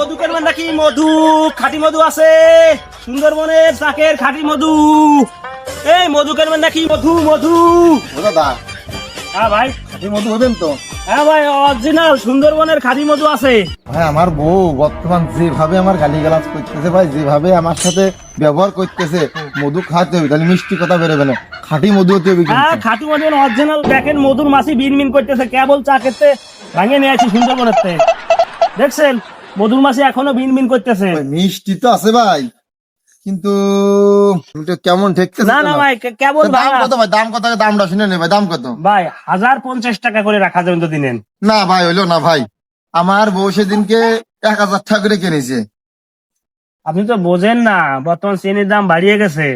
মধু নাকি মধু খাঁটি মধু আছে। সুন্দরবনের চাকের খাঁটি মধু। এই মধু নাকি মধু মধু। দাদা হ্যাঁ ভাই। খাঁটি মধু হবেন তো? হ্যাঁ ভাই অরিজিনাল সুন্দরবনের খাঁটি মধু আছে। ভাই আমার বউ বর্তমান যেভাবে আমার গালিগালাজ করতেছে ভাই যেভাবে আমার সাথে ব্যবহার করতেছে মধু খাওয়াতে হবে তাহলে মিষ্টি কথা বেরোবে না। খাঁটি মধু হতে হবে হ্যাঁ খাঁটি মধু অরিজিনাল দেখেন মধুর মাছি বিন বিন করতেছে কেবল চা খেতে ভাঙে নিয়ে আসি সুন্দরবনের। দেখছেন? মধুর মাছি এখনও বিন বিন করতেছে। মিষ্টি তো আছে ভাই। কিন্তু কেমন ঠেকতেছে না না না? ভাই কেমন দাম কত ভাই? দাম কত দামটা শুনে নে ভাই দাম কত? ভাই হাজার পঞ্চাশ টাকা করে রাখা যাবেন তো দিনেন না ভাই হইল না ভাই। আমার বউ সেদিনকে এক হাজার টাকা করে কিনেছে। আপনি তো বোঝেন না বর্তমান চিনির দাম বাড়িয়ে গেছে।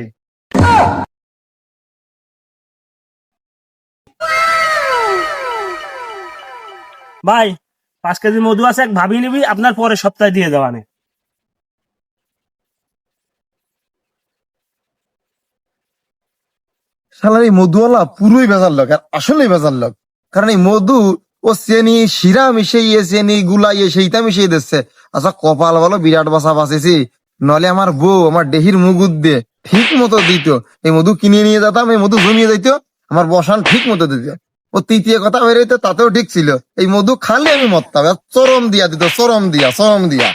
ভাই পাঁচ কেজি মধু আছে, এক ভাবি নিবি, আপনার পরে সপ্তাহে দিয়ে দেওয়ানে শালার এই মধুওয়ালা পুরোই বেজার লোক, আর আসলেই বেজার লোক। কারণ এই মধু, ও চেনি, শিরা মিশিয়ে চেনি, গুলাইয়ে, সেইটা মিশিয়ে দিচ্ছে। আচ্ছা কপাল বলো বিরাট বাসা বাঁচেছি। নলে আমার বউ, আমার দেহির মুগুদ দিয়ে ঠিক মতো দিত। এই মধু কিনে নিয়ে যেতাম, এই মধু জমিয়ে দিত, আমার বসান ঠিক মতো দিত। ও তৃতীয় কথা বেরোইতো তাতেও ঠিক ছিল। এই মধু খালি আমি মরতাম চরম দিয়া দিত, চরম দিয়া চরম দিয়া।